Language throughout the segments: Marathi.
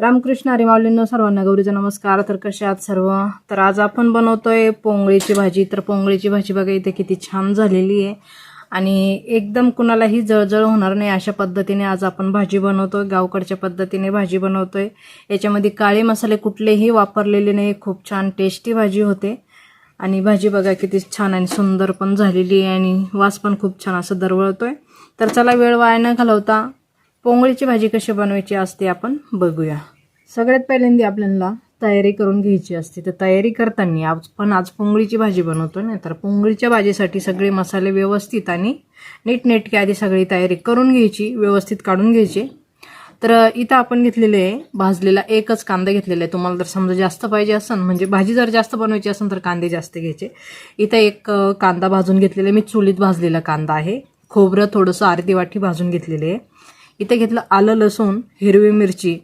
रामकृष्ण हरी माऊलींनो सर्वांना गौरीचा नमस्कार. तर कसे आहात सर्व? तर आज आपण बनवतोय पोंगळीची भाजी. तर पोंगळीची भाजी बघा इथे किती छान झालेली आहे. आणि एकदम कुणालाही जळजळ होणार नाही अशा पद्धतीने आज आपण भाजी बनवतोय. गावकडच्या पद्धतीने भाजी बनवतोय. याच्यामध्ये काळे मसाले कुठलेही वापरलेले नाही. खूप छान टेस्टी भाजी होते. आणि भाजी बघा किती छान आणि सुंदर पण झालेली आहे आणि वास पण खूप छान असं दरवळतोय. तर चला वेळ वाया न घालवता पोंगळीची भाजी कशी बनवायची असते आपण बघूया. सगळ्यात पहिल्यांदा आपल्याला तयारी करून घ्यायची असते. तर तयारी करताना आज पण आज पोंगळीची भाजी बनवतो ना तर पोंगळीच्या भाजीसाठी सगळे मसाले व्यवस्थित आणि नीटनेटके आधी सगळी तयारी करून घ्यायची व्यवस्थित काढून घ्यायची. तर इथं आपण घेतलेले आहे भाजलेला एकच कांदा घेतलेला आहे. तुम्हाला जर समजा जास्त पाहिजे असेल म्हणजे भाजी जर जास्त बनवायची असेल तर कांदे जास्त घ्यायचे. इथं एक कांदा भाजून घेतलेला आहे. मी चुलीत भाजलेला कांदा आहे. खोबरं थोडंसं अर्धी वाटी भाजून घेतलेले आहे. इथे घेतलं आलं लसूण हिरवी मिरची.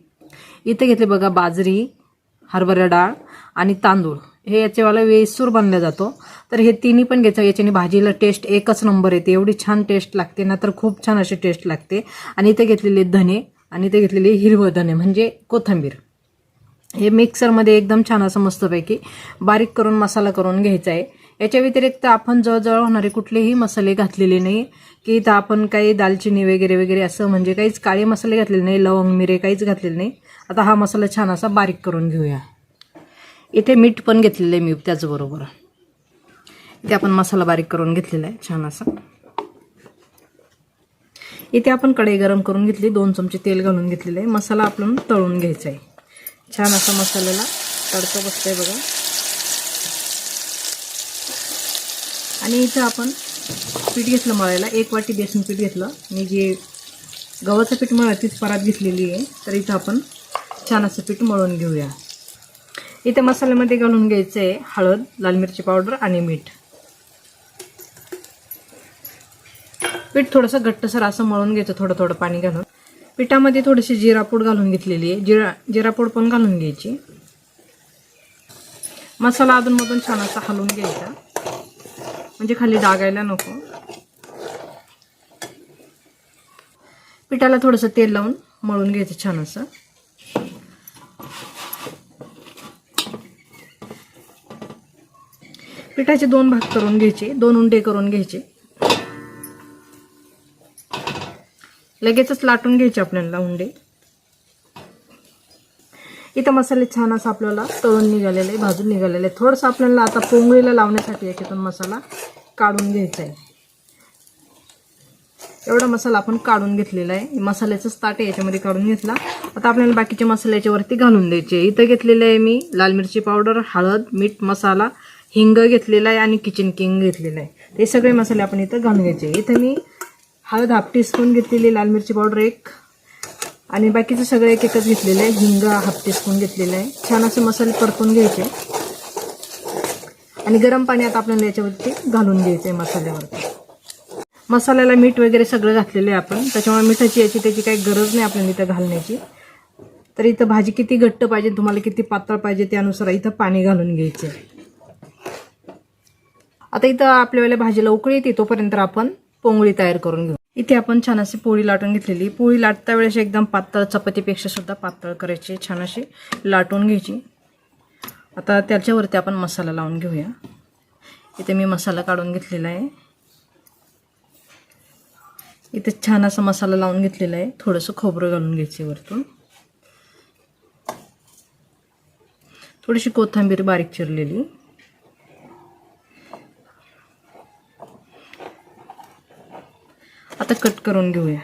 इथे घेतले बघा बाजरी हरभरा डाळ आणि तांदूळ. हे याच्यावाला वेसूर बनला जातो. तर हे तिन्ही पण घ्यायचं. याच्याने भाजीला टेस्ट एकच नंबर येते. एवढी छान टेस्ट लागते ना तर खूप छान अशी टेस्ट लागते. आणि इथे घेतलेले धने आणि इथे घेतलेले हिरवं धने म्हणजे कोथिंबीर. हे मिक्सरमध्ये एकदम छान असं मस्तपैकी बारीक करून मसाला करून घ्यायचा आहे. याच्या व्यतिरिक्त आपण जवळजवळ होणारे कुठलेही मसाले घातलेले नाही की इथं आपण काही दालचिनी वगैरे वगैरे असं म्हणजे काहीच काळे मसाले घातलेले नाही लवंग मिरे काहीच घातलेले नाही. आता हा मसाला छान असा बारीक करून घेऊया. इथे मीठ पण घेतलेलं आहे मी त्याचबरोबर. इथे आपण मसाला बारीक करून घेतलेला आहे छान असा इथे आपण कढई गरम करून घेतली दोन चमचे तेल घालून घेतलेलं आहे. मसाला आपण तळून घ्यायचा आहे. छान असा मसाल्याला तडका बसतंय बघा. आणि इथं आपण पीठ घेतलं मळायला. एक वाटी बेसन पीठ घेतलं. मी जे गव्हाचं पीठ मळा तीच परात घेतलेली आहे. तर इथं आपण छान असं पीठ मळून घेऊया. इथे मसाल्यामध्ये घालून घ्यायचं आहे हळद लाल मिरची पावडर आणि मीठ. पीठ थोडंसं घट्टसर असं मळून घ्यायचं थोडं थोडं पाणी घालून. पिठामध्ये थोडीशी जिरापूड घालून घेतलेली आहे. जिरा जिरापूड पण घालून घ्यायची. मसाला अधूनमधून छान असा हलवून घ्यायचा. म्हणजे खाली डागायला नको. पिठाला थोडंसं तेल लावून मळून घ्यायचं छान असं. पिठाचे दोन भाग करून घ्यायचे दोन उंडे करून घ्यायचे. लगेचच लाटून घ्यायचे आपल्याला उंडे. इथं मसाले छान असं आपल्याला तळून निघालेलं आहे भाजून निघालेलं आहे थोडंसं आपल्याला आता पोंगळीला लावण्यासाठी याच्यातून मसाला काढून घ्यायचा आहे. एवढा मसाला आपण काढून घेतलेला आहे. मसाल्याचंच ताट आहे याच्यामध्ये काढून घेतला. आता आपल्याला बाकीचे मसाले याच्यावरती घालून द्यायचे इथं घेतलेलं आहे मी लाल मिरची पावडर हळद मीठ मसाला हिंग घेतलेला आहे आणि किचन किंग घेतलेलं आहे. ते सगळे मसाले आपण इथं घालून घ्यायचे इथं मी हळद हाफ टीस्पून घेतलेली लाल मिरची पावडर एक आणि बाकीचं सगळं एक एकच घेतलेलं आहे. हिंग हाफ टीस्पून घेतलेलं आहे. छान असे मसाले परतून घ्यायचे. आणि गरम पाणी आता आपल्याला याच्यावरती घालून घ्यायचं आहे मसाल्यावरती. मसाल्याला मीठ वगैरे सगळं घातलेलं आहे आपण. त्याच्यामुळे मिठाची याची त्याची काही गरज नाही आपल्याला इथं घालण्याची. तर इथं भाजी किती घट्ट पाहिजे तुम्हाला किती पातळ पाहिजे त्यानुसार इथं पाणी घालून घ्यायचं आता इथं आपल्याला भाजीला उकळी येते तोपर्यंत आपण पोंगळी तयार करून घेऊ. इथे आपण छान अशी पोळी लाटून घेतलेली. पोळी लाटता वेळेस एकदम पातळ चपातीपेक्षा सुद्धा पातळ करायची. छान अशी लाटून घ्यायची. आता त्याच्यावरती आपण मसाला लावून घेऊया. इथे मी मसाला काढून घेतलेला आहे. इथे छान असा मसाला लावून घेतलेला आहे. थोडंसं खोबरं घालून घ्यायचे वरतून. थोडीशी कोथिंबीर बारीक चिरलेली. आता कट करून घेऊया.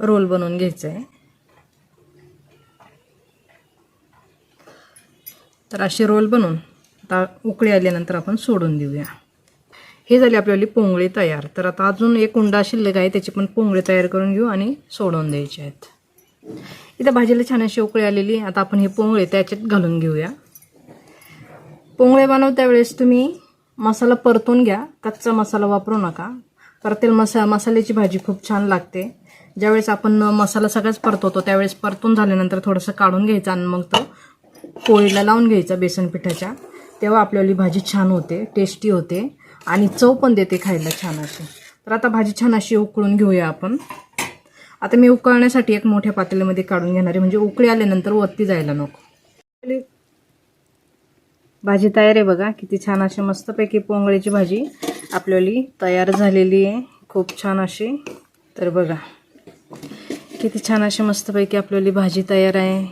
रोल बनवून घ्यायचा आहे तर असे रोल बनवून आता उकळी आल्यानंतर आपण सोडून देऊया. हे झाली आपल्याली पोंगळी तयार. तर आता अजून एक उंडा शिल्लक आहे त्याची पण पोंगळी तयार करून घेऊ आणि सोडून द्यायचे आहेत. इथं भाजीला छान अशी उकळी आलेली आता आपण हे पोंगळे त्याच्यात घालून घेऊया. पोंगळे बनवत्या वेळेस तुम्ही मसाला परतून घ्या. कच्चा मसाला वापरू नका. परतेल मसा मसाल्याची भाजी खूप छान लागते. ज्यावेळेस आपण मसाला सगळ्याच परतवतो त्यावेळेस परतून झाल्यानंतर थोडंसं काढून घ्यायचं आणि मग तो पोळीला लावून घ्यायचा बेसन पिठाच्या तेव्हा आपल्याली भाजी छान होते टेस्टी होते आणि चव पण देते खायला छान अशी. तर आता भाजी छान अशी उकळून घेऊया आपण. आता मी उकळण्यासाठी एक मोठ्या पातेल्यामध्ये काढून घेणार आहे. म्हणजे उकळी आल्यानंतर वरती जायला नको. भाजी तयार आहे बघा किती छान अशी मस्तपैकी पोंगळीची भाजी आपल्याली तयार झालेली आहे. खूप छान अशी. तर बघा किती छान अशी मस्तपैकी आपल्याली भाजी तयार आहे.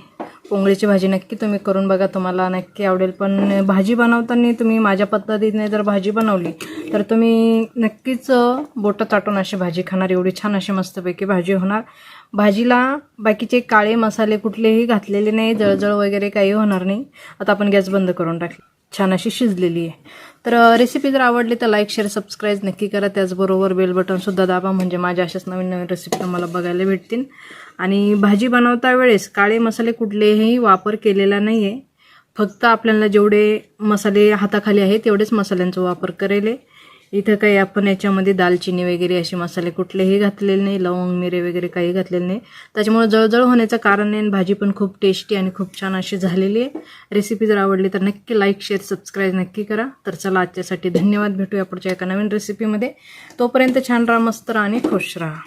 पोंगळीची भाजी नक्की तुम्ही करून बघा तुम्हाला नक्की आवडेल. पण भाजी बनवताना तुम्ही माझ्या पद्धतीने जर भाजी बनवली तर तुम्ही नक्कीच बोटं चाटून अशी भाजी खाणार. एवढी छान अशी मस्तपैकी भाजी होणार. भाजीला बाकीचे काळे मसाले कुठलेही घातलेले नाही जळजळ वगैरे काही होणार नाही. आता आपण गॅस बंद करून टाकली छान अशी शिजलेली आहे. तर रेसिपी जर आवडली तर लाईक शेअर सबस्क्राईब नक्की करा. त्याचबरोबर बेल बटनसुद्धा दाबा म्हणजे माझ्या अशाच नवीन नवीन रेसिपी तुम्हाला बघायला भेटतील. आणि भाजी बनवता वेळेस काळे मसाले कुठलेही वापर केलेला नाही आहे फक्त आपल्याला जेवढे मसाले हाताखाली आहे तेवढेच मसाल्यांचा वापर करेल. आहे. इथं काही आपण याच्यामध्ये दालचिनी वगैरे असे मसाले कुठलेही घातलेले नाही लवंग मिरे वगैरे काही घातलेले नाही. त्याच्यामुळे जळजळ होण्याचं कारण नाही आणि भाजी पण खूप टेस्टी आणि खूप छान अशी झालेली आहे. रेसिपी जर आवडली तर नक्की लाईक शेअर सबस्क्राईब नक्की करा. तर चला आजच्यासाठी धन्यवाद. भेटूया पुढच्या एका नवीन रेसिपीमध्ये तोपर्यंत छान राहा मस्त राहा आणि खुश राहा.